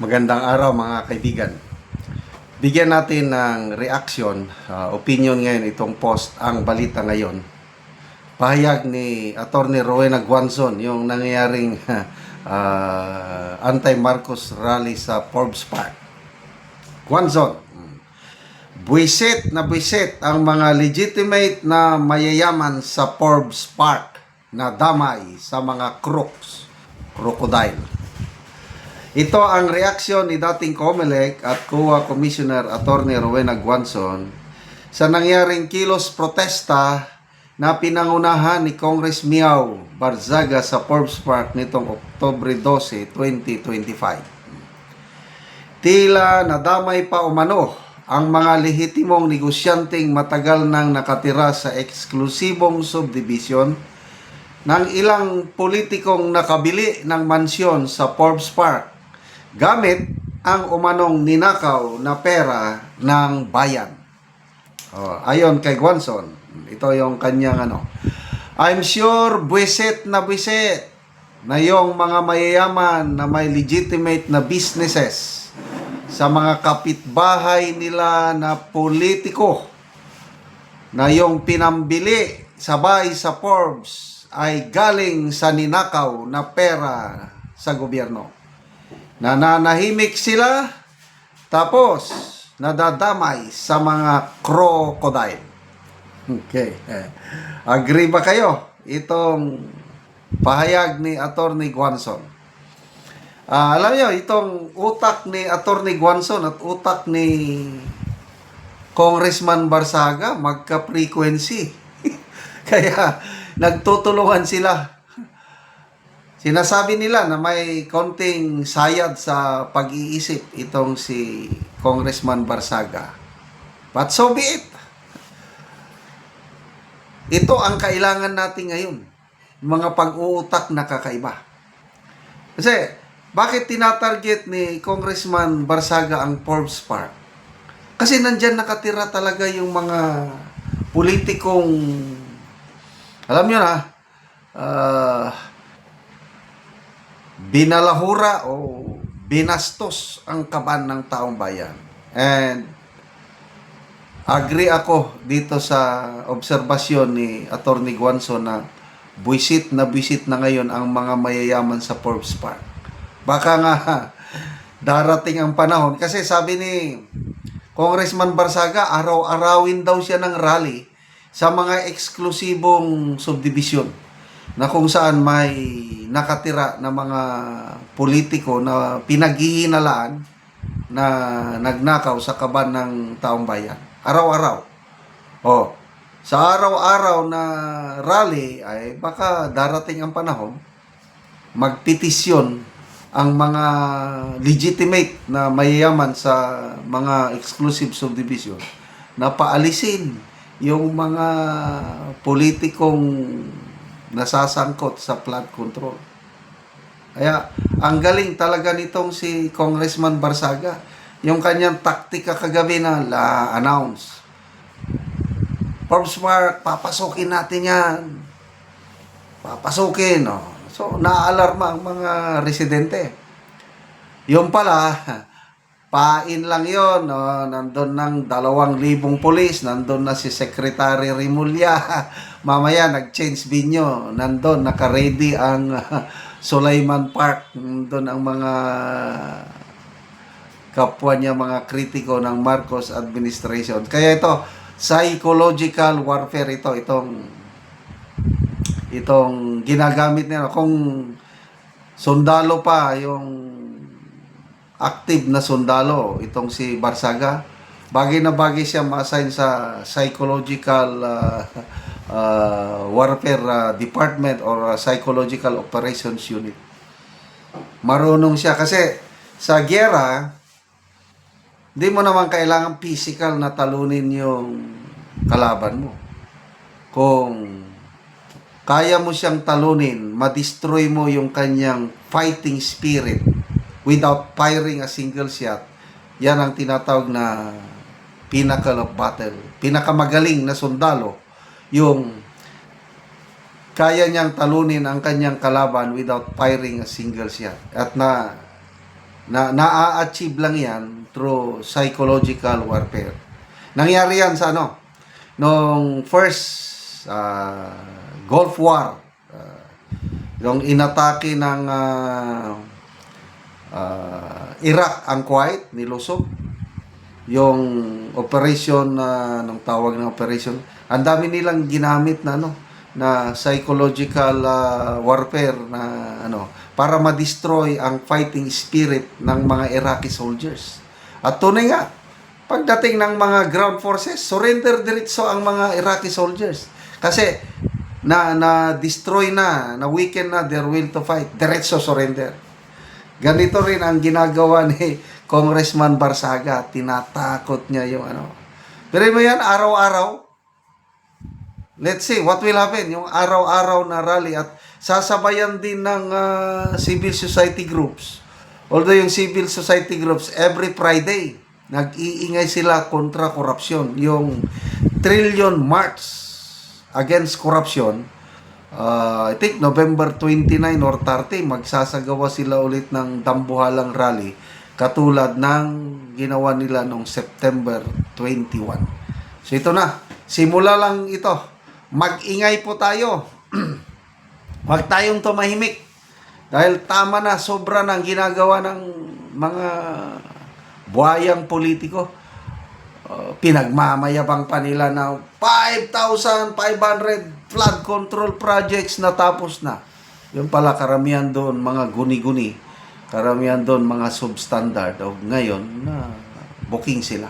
Magandang araw mga kaibigan. Bigyan natin ng reaction, uh, opinion ngayon itong post, ang balita ngayon. Pahayag ni Attorney Rowena Guanzon yung nangyayaring uh, anti-Marcos rally sa Forbes Park. Guanzon, mm, buisit na buisit ang mga legitimate na mayayaman sa Forbes Park na damay sa mga crooks, crocodile. Ito ang reaksyon ni dating COMELEC at COA Commissioner Attorney Rowena Guanzon sa nangyaring kilos protesta na pinangunahan ni Congress Miao Barzaga sa Forbes Park nitong Oktobre 12, 2025. Tila nadamay pa umano ang mga lehitimong negosyanteng matagal nang nakatira sa eksklusibong subdivision ng ilang politikong nakabili ng mansyon sa Forbes Park gamit ang umanong ninakaw na pera ng bayan. Oh, ayon kay Guanzon, ito yung kanyang ano. I'm sure buwisit na buwisit na yung mga mayayaman na may legitimate na businesses sa mga kapitbahay nila na politiko na yung pinambili sabay sa Forbes ay galing sa ninakaw na pera sa gobyerno. Nananahimik sila tapos nadadamay sa mga crocodile. Okay. Eh, Agree ba kayo? Itong pahayag ni Attorney Guanzon. Ah, alam niyo, itong utak ni Attorney Guanzon at utak ni Congressman Barsaga magka-frequency. Kaya nagtutulungan sila Sinasabi nila na may konting sayad sa pag-iisip itong si Congressman Barsaga. But so be it. Ito ang kailangan natin ngayon. Mga pag-uutak na kakaiba. Kasi, bakit tinatarget ni Congressman Barsaga ang Forbes Park? Kasi nandyan nakatira talaga yung mga politikong, alam nyo na, ah, binalahura o binastos ang kaban ng taong bayan. And agree ako dito sa obserbasyon ni Attorney Guanzo na buisit na buisit na ngayon ang mga mayayaman sa Forbes Park. Baka nga darating ang panahon kasi sabi ni Congressman Barsaga araw-arawin daw siya ng rally sa mga eksklusibong subdivision na kung saan may nakatira na mga politiko na pinaghihinalaan na nagnakaw sa kaban ng taong bayan. Araw-araw. Oh, sa araw-araw na rally ay baka darating ang panahon magpetisyon ang mga legitimate na mayayaman sa mga exclusive subdivision na paalisin yung mga politikong nasasangkot sa flood control. Kaya, ang galing talaga nitong si Congressman Barsaga. Yung kanyang taktika kagabi na la-announce. Forbes Park, papasukin natin yan. Papasukin, no? So, naaalarma ang mga residente. Yung pala, pain lang yon no? nandun ng dalawang libong polis, nandun na si Secretary Rimulya, mamaya nag-change binyo, nandun, naka-ready ang Sulaiman Park, nandun ang mga kapwa niya, mga kritiko ng Marcos administration. Kaya ito, psychological warfare ito, itong itong ginagamit nila. Kung sundalo pa yung active na sundalo, itong si Barsaga, bagay na bagay siya ma-assign sa psychological uh, uh, warfare uh, department or uh, psychological operations unit. Marunong siya kasi sa gyera, hindi mo naman kailangan physical na talunin yung kalaban mo. Kung kaya mo siyang talunin, ma-destroy mo yung kanyang fighting spirit without firing a single shot, yan ang tinatawag na pinnacle of battle. Pinakamagaling na sundalo, yung kaya niyang talunin ang kanyang kalaban without firing a single shot. At na na naa-achieve lang yan through psychological warfare. Nangyari yan sa ano? Nung first ah, Gulf War, ah, yung inatake ng ah, ah, Iraq ang Kuwait, nilusog. Yung operation na ng tawag ng operation, ang dami nilang ginamit na ano na psychological ah, warfare na ano para ma-destroy ang fighting spirit ng mga Iraqi soldiers. At tunay nga, pagdating ng mga ground forces, surrender diretso ang mga Iraqi soldiers. Kasi na na destroy na, na weaken na their will to fight, diretso surrender. Ganito rin ang ginagawa ni Congressman Barsaga. Tinatakot niya yung ano. Pero mo yan, araw-araw. Let's see what will happen. Yung araw-araw na rally at sasabayan din ng ah, civil society groups. Although yung civil society groups, every Friday, nag-iingay sila kontra korupsyon. Yung Trillion March against corruption, uh, I think November 29 or 30, magsasagawa sila ulit ng dambuhalang rally katulad ng ginawa nila noong September 21. So ito na, simula lang ito. Mag-ingay po tayo. Huwag tayong tumahimik. Dahil tama na, sobra ang ginagawa ng mga buhayang politiko. Uh, pinagmamayabang pa nila na 5,500 flood control projects na tapos na. Yung pala karamihan doon mga guni-guni. Karamihan doon mga substandard. O ngayon na booking sila.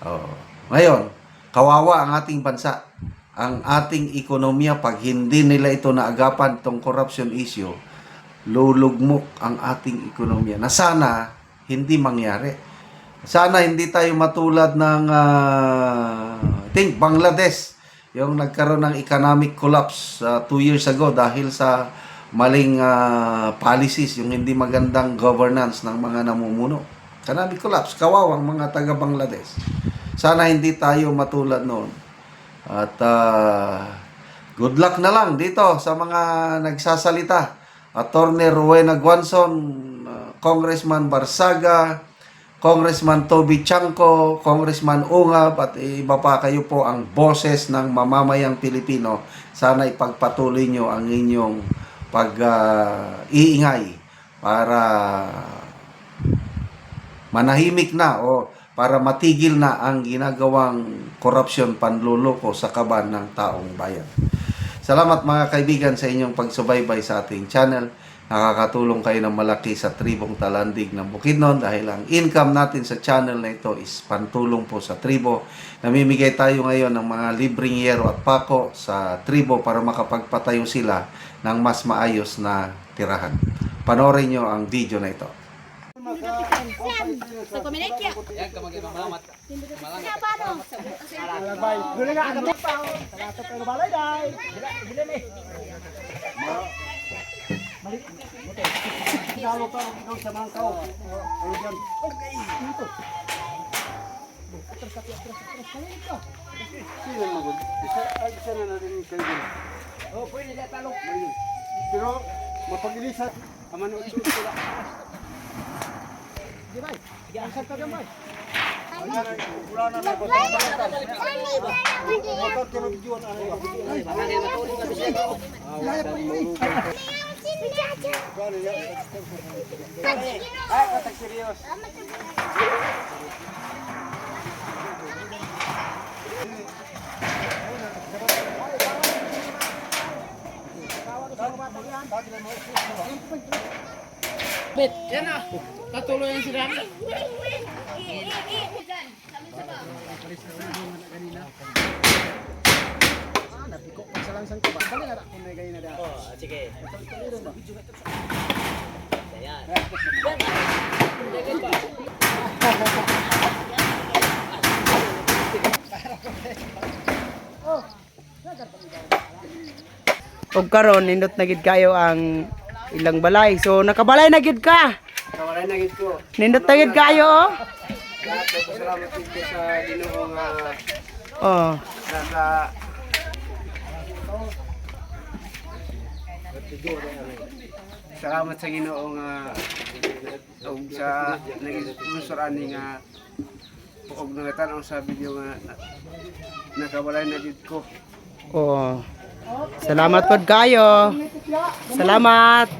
Oh. Ngayon, kawawa ang ating bansa. Ang ating ekonomiya pag hindi nila ito naagapan itong corruption issue, lulugmok ang ating ekonomiya na sana hindi mangyari. Sana hindi tayo matulad ng ah, I think Bangladesh yung nagkaroon ng economic collapse uh, two years ago dahil sa maling ah, policies, yung hindi magandang governance ng mga namumuno. Economic collapse, kawawang mga taga Bangladesh. Sana hindi tayo matulad noon. At ah, good luck na lang dito sa mga nagsasalita. Attorney Rowena Guanzon, ah, Congressman Barsaga, Congressman Toby Chanco, Congressman Ungab at iba pa kayo po ang boses ng mamamayang Pilipino. Sana ipagpatuloy nyo ang inyong pag-iingay para manahimik na o para matigil na ang ginagawang korupsyon panluloko sa kaban ng taong bayan. Salamat mga kaibigan sa inyong pagsubaybay sa ating channel. Nakakatulong kayo ng malaki sa tribong talandig ng Bukidnon dahil ang income natin sa channel na ito is pantulong po sa tribo. Namimigay tayo ngayon ng mga libreng yero at pako sa tribo para makapagpatayo sila ng mas maayos na tirahan. Panoorin nyo ang video na ito. Sa Dalo pa ang sa mangkaw. Ano diyan? Okay, dito. Atras atras atras atras kali ito. Sino magod? Isa, ay, isa na natin kayo din. Oh, pwede na talo. Ayun. Pero, mapag-ilisan, aman o ito sila. Di bay. Di ang sa taga bay. Wala na na ba? Bet, yan na. Tatuloy yan si Rami. Ah, napiko pa sa langsang ka ba? Bali na kung may ganyan na da. Oh, sige. Ayan. ug karon nindot na gid kayo ang ilang balay. So nakabalay na gid ka. Kawalan na ito. Nindot na gid kayo. Lahat ay pasalamat dito sa Ginoong uh, Oh. nasa Salamat sa Ginoong uh, ug sa nag-sponsor ani nga og nangatan sa video nga na, nakabalay na gid ko. Oh. Salamat pod kayo. Salamat.